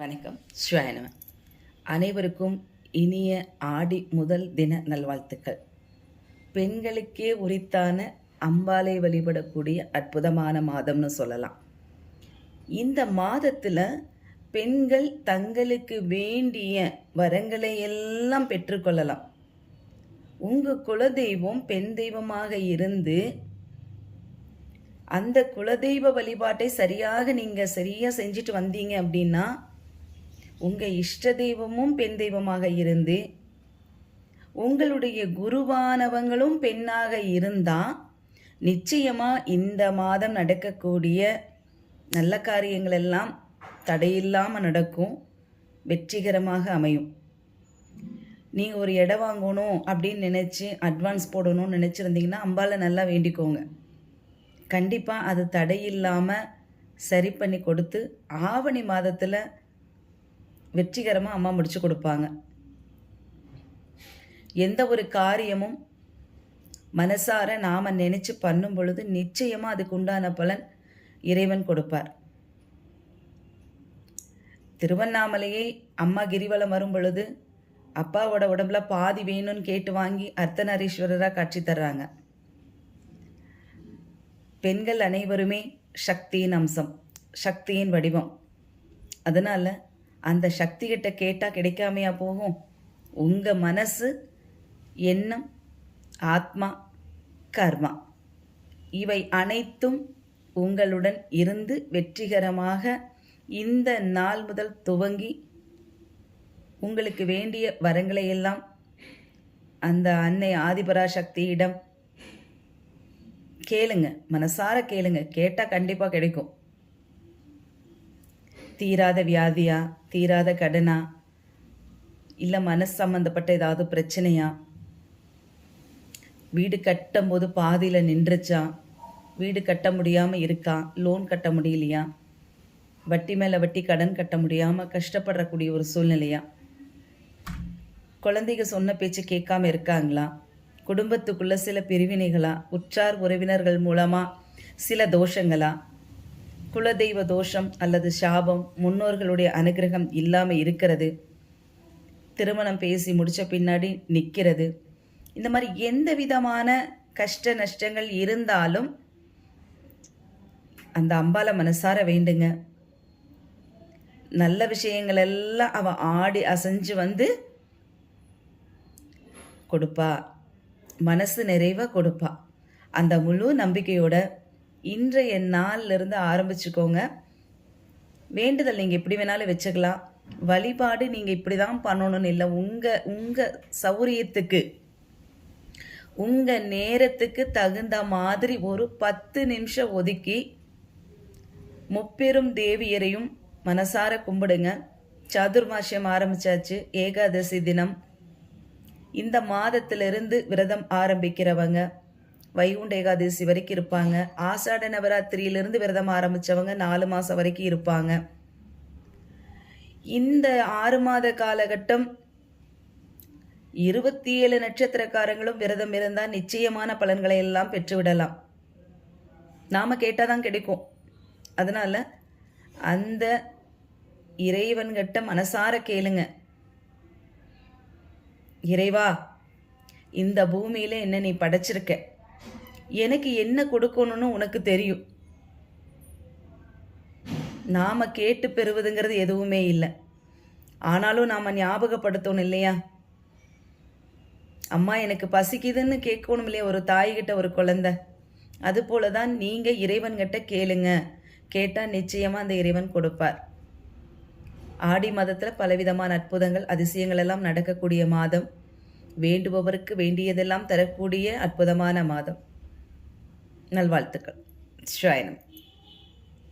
வணக்கம். ஸ்வாயனவ அனைவருக்கும் இனிய ஆடி முதல் தின நல்வாழ்த்துக்கள். பெண்களுக்கே உரித்தான அம்பாலை வழிபடக்கூடிய அற்புதமான மாதம்னு சொல்லலாம். இந்த மாதத்தில் பெண்கள் தங்களுக்கு வேண்டிய வரங்களை எல்லாம் பெற்றுக்கொள்ளலாம் உங்கள் குலதெய்வம் பெண் தெய்வமாக இருந்து அந்த குலதெய்வ வழிபாட்டை சரியாக நீங்கள் சரியாக செஞ்சுட்டு வந்தீங்க அப்படின்னா உங்கள் இஷ்ட தெய்வமும் பெண் தெய்வமாக இருந்து உங்களுடைய குருவானவங்களும் பெண்ணாக இருந்தால் நிச்சயமாக இந்த மாதம் நடக்கக்கூடிய நல்ல காரியங்கள் எல்லாம் தடையில்லாமல் நடக்கும் வெற்றிகரமாக அமையும். நீங்கள் ஒரு இடம் வாங்கணும் அப்படின்னு நினச்சி அட்வான்ஸ் போடணும்னு நினச்சிருந்தீங்கன்னா அம்பால நல்லா வேண்டிக்கோங்க. கண்டிப்பாக அது தடையில்லாமல் சரி பண்ணி கொடுத்து ஆவணி மாதத்தில் வெற்றிகரமாக அம்மா முடிச்சு கொடுப்பாங்க. எந்த ஒரு காரியமும் மனசார நாம் நினச்சி பண்ணும் பொழுது நிச்சயமாக அதுக்கு உண்டான பலன் இறைவன் கொடுப்பார். திருவண்ணாமலையை அம்மா கிரிவலம் வரும் பொழுது அப்பாவோட உடம்புல பாதி வேணும்னு கேட்டு வாங்கி அர்த்தநாரீஸ்வரராக காட்சி தர்றாங்க. பெண்கள் அனைவருமே சக்தியின் அம்சம் சக்தியின் வடிவம். அதனால் அந்த சக்திகிட்ட கேட்டால் கிடைக்காமையா போகும்? உங்கள் மனசு எண்ணம் ஆத்மா கர்மா. இவை அனைத்தும் உங்களுடன் இருந்து வெற்றிகரமாக இந்த நாள் முதல் துவங்கி உங்களுக்கு வேண்டிய வரங்களை எல்லாம் அந்த அன்னை ஆதிபராசக்தியிடம் கேளுங்க. மனசார கேளுங்க. கேட்டால் கண்டிப்பாக கிடைக்கும். தீராத வியாதியா? தீராத கடனா? இல்லை மனசு சம்மந்தப்பட்ட ஏதாவது பிரச்சனையா? வீடு கட்டும்போது பாதியில் நின்றுச்சா? வீடு கட்ட முடியாமல் இருக்கா? லோன் கட்ட முடியலையா? வட்டி மேலே வட்டி கடன் கட்ட முடியாமல் கஷ்டப்படக்கூடிய ஒரு சூழ்நிலையா? குழந்தைங்க சொன்ன பேச்சு கேட்காம இருக்காங்களா? குடும்பத்துக்குள்ள சில பிரிவினைகளா? உற்றார் உறவினர்கள் மூலமாக சில தோஷங்களா? குலதெய்வ தோஷம் அல்லது சாபம் முன்னோர்களுடைய அனுகிரகம் இல்லாமல் இருக்கிறது. திருமணம் பேசி முடித்த பின்னாடி நிற்கிறது இந்த மாதிரி எந்த விதமான கஷ்ட நஷ்டங்கள் இருந்தாலும் அந்த அம்பால மனசார வேண்டுங்க. நல்ல விஷயங்கள் எல்லாம் அவ ஆடி அசைஞ்சு வந்து கொடுப்பா. மனசு நிறைவாக கொடுப்பா. அந்த முழு நம்பிக்கையோட இன்றைய நாள்லேருந்து ஆரம்பிச்சுக்கோங்க. வேண்டுதல் நீங்கள் எப்படி வேணாலும் வச்சுக்கலாம். வழிபாடு நீங்கள் இப்படி தான் பண்ணணும்னு இல்லை. உங்கள் உங்கள் சௌரியத்துக்கு உங்கள் நேரத்துக்கு தகுந்த மாதிரி ஒரு பத்து நிமிஷம் ஒதுக்கி முப்பெரும் தேவியரையும் மனசார கும்பிடுங்க. சதுர்மாசியம் ஆரம்பிச்சாச்சு. ஏகாதசி தினம். இந்த மாதத்திலிருந்து விரதம் ஆரம்பிக்கிறவங்க. வைகுண்ட ஏகாதசி வரைக்கும் இருப்பாங்க. ஆசாட நவராத்திரியிலிருந்து விரதம் ஆரம்பித்தவங்க நாலு மாதம் வரைக்கும் இருப்பாங்க. இந்த ஆறு மாத காலகட்டம் இருபத்தி ஏழு நட்சத்திரக்காரங்களும் விரதம் இருந்தால் நிச்சயமான பலன்களை எல்லாம் பெற்றுவிடலாம். நாம் கேட்டால் தான் கிடைக்கும். அதனால் அந்த இறைவன்கிட்ட மனசார கேளுங்க. இறைவா இந்த பூமியில் என்ன நீ படைச்சிருக்க? எனக்கு என்ன கொடுக்கணும்னு உனக்கு தெரியும். நாம் கேட்டு பெறுவதுங்கிறது எதுவுமே இல்லை. ஆனாலும் நாம் ஞாபகப்படுத்தணும் இல்லையா? அம்மா எனக்கு பசிக்குதுன்னு கேட்கணும் இல்லையா ஒரு தாய்கிட்ட ஒரு குழந்தை? அதுபோல தான் நீங்கள் இறைவன்கிட்ட கேளுங்க. கேட்டால் நிச்சயமாக அந்த இறைவன் கொடுப்பார். ஆடி மாதத்தில் பலவிதமான அற்புதங்கள் அதிசயங்கள் எல்லாம் நடக்கக்கூடிய மாதம். வேண்டுபவருக்கு வேண்டியதெல்லாம் தரக்கூடிய அற்புதமான மாதம். நல்வாழ்த்துக்கள். ஸ்ராயனம்